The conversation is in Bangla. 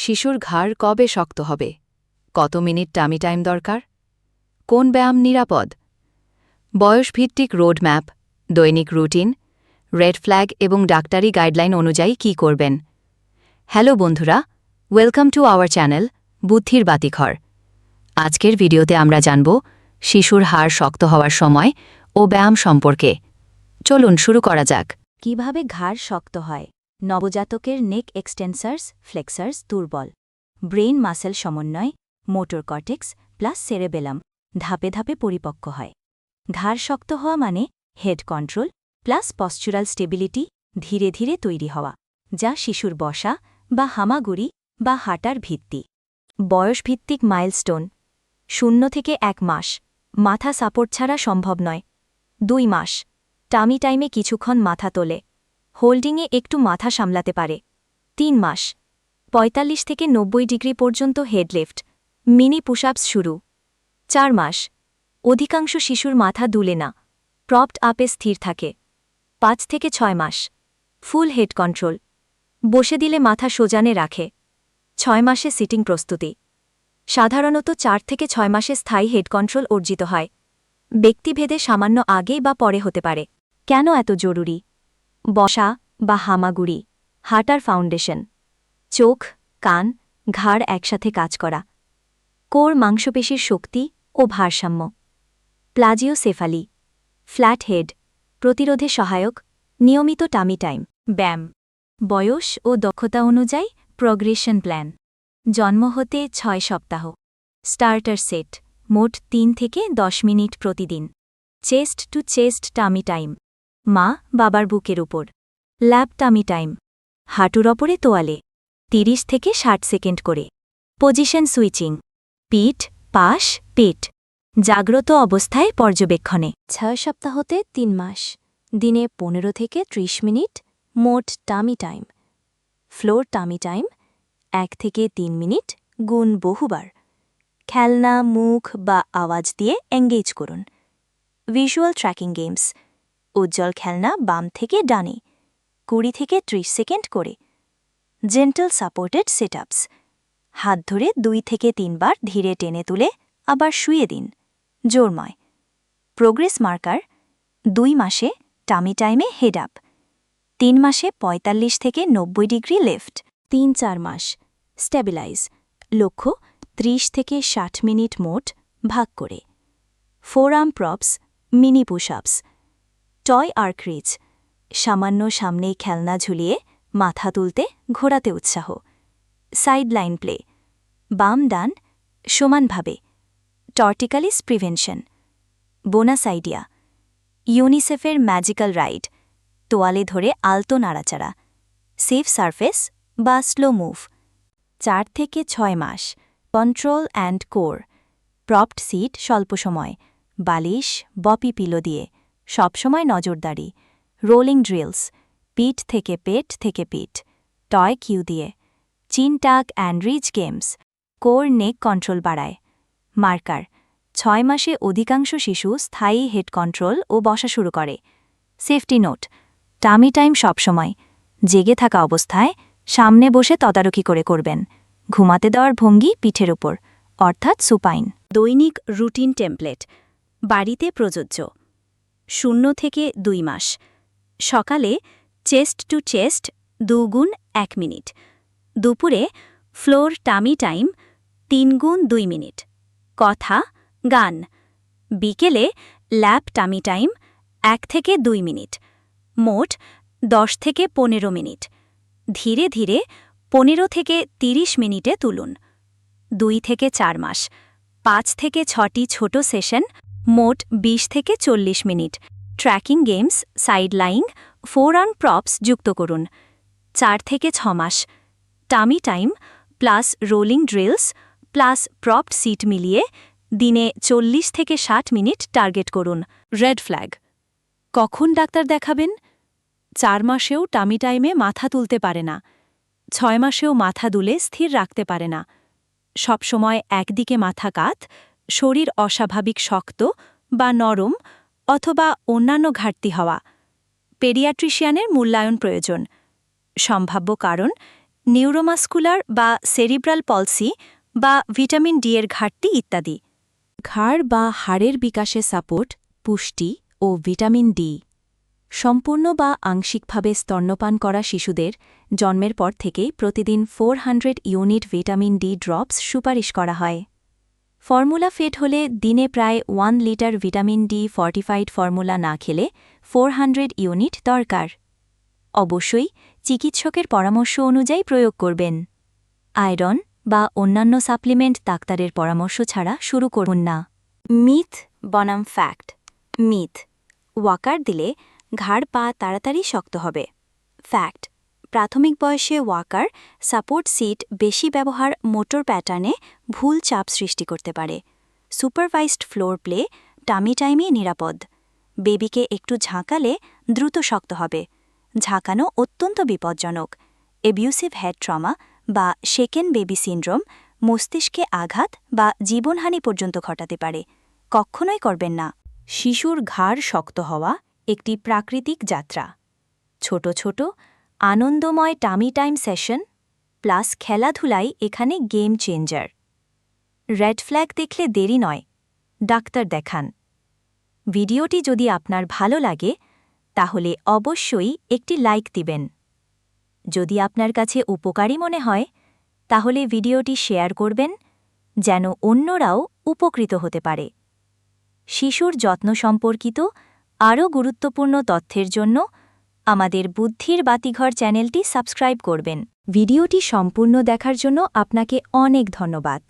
শিশুর ঘাড় কবে শক্ত হবে? কত মিনিট টামি টাইম দরকার? কোন ব্যায়াম নিরাপদ? বয়সভিত্তিক রোডম্যাপ, দৈনিক রুটিন, রেড ফ্ল্যাগ এবং ডাক্তারি গাইডলাইন অনুযায়ী কি করবেন? হ্যালো বন্ধুরা, ওয়েলকাম টু আওয়ার চ্যানেল বুদ্ধির বাতিঘর। আজকের ভিডিওতে আমরা জানব শিশুর হাড় শক্ত হওয়ার সময় ও ব্যায়াম সম্পর্কে। চলুন শুরু করা যাক। কীভাবে ঘাড় শক্ত হয়? নবজাতকের নেক এক্সটেন্সার্স ফ্লেক্সার্স দুর্বল। ব্রেইন মাসেল সমন্বয় মোটর কর্টেক্স প্লাস সেরেবেলাম ধাপে ধাপে পরিপক্ক হয়। ঘাড় শক্ত হওয়া মানে head control plus postural stability ধীরে ধীরে তৈরি হওয়া, যা শিশুর বসা বা হামাগুড়ি বা হাঁটার ভিত্তি। বয়সভিত্তিক মাইলস্টোন শূন্য থেকে এক মাস, মাথা সাপোর্ট ছাড়া সম্ভব নয়। দুই মাস টামি টাইমে কিছুক্ষণ মাথা তোলে। হোল্ডিংয়ে একটু মাথা সামলাতে পারে। তিন মাস। ৪৫ থেকে নব্বই ডিগ্রি পর্যন্ত হেডলিফট। মিনি পুশআপস শুরু। চার মাস। অধিকাংশ শিশুর মাথা দুলে না। প্রপড আপে স্থির থাকে। পাঁচ থেকে ছয় মাস। ফুল হেড কন্ট্রোল। বসে দিলে মাথা সোজানে রাখে। ছয় মাসে সিটিং প্রস্তুতি। সাধারণত চার থেকে ছয় মাসে স্থায়ী হেড কন্ট্রোল অর্জিত হয়। ব্যক্তিভেদে সামান্য আগে বা পরে হতে পারে। কেন এত জরুরি? বসা বা হামাগুড়ি, হাঁটার ফাউন্ডেশন, চোখ, কান, ঘাড় একসাথে কাজ করা, কোর মাংসপেশির শক্তি ও ভারসাম্য, প্লাজিওসেফালি, ফ্ল্যাট হেড, প্রতিরোধে সহায়ক, নিয়মিত টামি টাইম, ব্যায়াম, বয়স ও দক্ষতা অনুযায়ী প্রগ্রেশন প্ল্যান, জন্ম হতে ছয় সপ্তাহ, স্টার্টার সেট, মোট তিন থেকে দশ মিনিট প্রতিদিন, chest to chest tummy time মা বাবার বুকের উপর। Lap tummy time. হাঁটুর ওপরে তোয়ালে। ৩০ থেকে ষাট সেকেন্ড করে। Position switching. পিঠ, পাশ, পেট। জাগ্রত অবস্থায় পর্যবেক্ষণে। ছয় সপ্তাহতে তিন মাস। দিনে পনেরো থেকে ৩০ মিনিট, মোট tummy time. Floor tummy time, এক থেকে তিন মিনিট, গুণ বহুবার। খেলনা, মুখ বা আওয়াজ দিয়ে এঙ্গেজ করুন। Visual tracking games. উজ্জ্বল খেলনা বাম থেকে ডানে, কুড়ি থেকে ত্রিশ সেকেন্ড করে। জেন্টাল সাপোর্টেড সেটআপস হাত ধরে দুই থেকে তিনবার ধীরে টেনে তুলে আবার শুয়ে দিন। জোরময়। প্রোগ্রেস মার্কার, দুই মাসে টামি টাইমে হেড আপ। তিন মাসে ৪৫ থেকে নব্বই ডিগ্রি লেফট। তিন চার মাস। স্ট্যাবিলাইজ। লক্ষ্য ৩০ থেকে ষাট মিনিট মোট ভাগ করে। Forearm props, mini pushups. Toy arc reach সামান্য সামনেই খেলনা ঝুলিয়ে মাথা তুলতে ঘোরাতে উৎসাহ। Side lying play. বাম ডান, সমানভাবে। Torticollis prevention. Bonus idea. ইউনিসেফের ম্যাজিক্যাল রাইড। তোয়ালে ধরে আলতো নাড়াচাড়া। সেফ সারফেস বা স্লো মুভ। চার থেকে ছয় মাস। Control and core. Propped sit স্বল্প সময়। বালিশ, বপি পিলো দিয়ে। সবসময় নজরদারি, রোলিং ড্রিলস, পিঠ থেকে পেট থেকে পিঠ, টয় কিউ দিয়ে, chin tuck and reach games, core neck control বাড়ায়, মার্কার, ছয় মাসে অধিকাংশ শিশু স্থায়ী হেড কন্ট্রোল ও বসা শুরু করে, সেফটি নোট, টামি টাইম সবসময়, জেগে থাকা অবস্থায় সামনে বসে তদারকি করে করবেন, ঘুমাতে দেওয়ার ভঙ্গি পিঠের ওপর অর্থাৎ সুপাইন। দৈনিক রুটিন টেমপ্লেট, বাড়িতে প্রযোজ্য। শূন্য থেকে দুই মাস। সকালে চেস্ট টু চেস্ট দুগুণ এক মিনিট। দুপুরে ফ্লোর টামি টাইম তিন গুণ দুই মিনিট। কথা, গান। বিকেলে ল্যাপ টামি টাইম এক থেকে দুই মিনিট। মোট দশ থেকে পনেরো মিনিট। ধীরে ধীরে পনেরো থেকে ৩০ মিনিটে তুলুন। দুই থেকে চার মাস। পাঁচ থেকে ছটি ছোট সেশন মোট ২০ থেকে চল্লিশ minute. Tracking games side lying forearm props যুক্ত করুন। চার থেকে ছ মাস। Tummy time plus rolling drills plus propped sit মিলিয়ে দিনে চল্লিশ থেকে ষাট মিনিট টার্গেট করুন। রেড ফ্ল্যাগ কখন ডাক্তার দেখাবেন? চার মাসেও টামি টাইমে মাথা তুলতে পারে না। ছয় মাসেও মাথা দুলে স্থির রাখতে পারে না। সবসময় একদিকে মাথা কাত শরীর অস্বাভাবিক শক্ত বা নরম অথবা অন্যান্য ঘাটতি হওয়া। পেডিয়াট্রিশিয়ানের মূল্যায়ন প্রয়োজন। সম্ভাব্য কারণ, নিউরোমাস্কুলার বা সেরিব্রাল পলসি বা ভিটামিন ডি এর ঘাটতি ইত্যাদি। ঘাড় বা হাড়ের বিকাশে সাপোর্ট, পুষ্টি ও ভিটামিন ডি। সম্পূর্ণ বা আংশিকভাবে স্তন্যপান করা শিশুদের জন্মের পর থেকেই প্রতিদিন four unit vitamin D drops সুপারিশ করা হয়। ফর্মুলা ফেট হলে দিনে প্রায় one litre vitamin D fortified formula না খেলে ফোর ইউনিট দরকার। অবশ্যই চিকিৎসকের পরামর্শ অনুযায়ী প্রয়োগ করবেন। আয়রন বা অন্যান্য সাপ্লিমেন্ট ডাক্তারের পরামর্শ ছাড়া শুরু করুন না। মিথ বনাম ফ্যাক্ট। মিথ। ওয়াকার দিলে ঘাড় পা তাড়াতাড়ি শক্ত হবে। ফ্যাক্ট। প্রাথমিক বয়সে ওয়াকার সাপোর্ট সিট বেশি ব্যবহার মোটর প্যাটার্নে ভুল চাপ সৃষ্টি করতে পারে। সুপারভাইজড ফ্লোর প্লে টামি টাইমই নিরাপদ। বেবিকে একটু ঝাঁকালে দ্রুত শক্ত হবে। ঝাঁকানো অত্যন্ত বিপজ্জনক। এবিউসিভ হেড ট্রমা বা শেকেন বেবি সিন্ড্রোম মস্তিষ্কে আঘাত বা জীবনহানি পর্যন্ত ঘটাতে পারে। কখনোই করবেন না। শিশুর ঘাড় শক্ত হওয়া একটি প্রাকৃতিক যাত্রা। ছোট ছোট আনন্দময় টামি টাইম সেশন প্লাস খেলাধুলাই এখানে গেম চেঞ্জার রেড ফ্ল্যাগ দেখলে দেরি নয়, ডাক্তার দেখান। ভিডিওটি যদি আপনার ভালো লাগে, তাহলে অবশ্যই একটি লাইক দিবেন। যদি আপনার কাছে উপকারী মনে হয়, তাহলে ভিডিওটি শেয়ার করবেন, যেন অন্যরাও উপকৃত হতে পারে। শিশুর যত্ন সম্পর্কিত আরও গুরুত্বপূর্ণ তথ্যের জন্য আমাদের বুদ্ধির বাতিঘর চ্যানেলটি সাবস্ক্রাইব করবেন। ভিডিওটি সম্পূর্ণ দেখার জন্য আপনাকে অনেক ধন্যবাদ।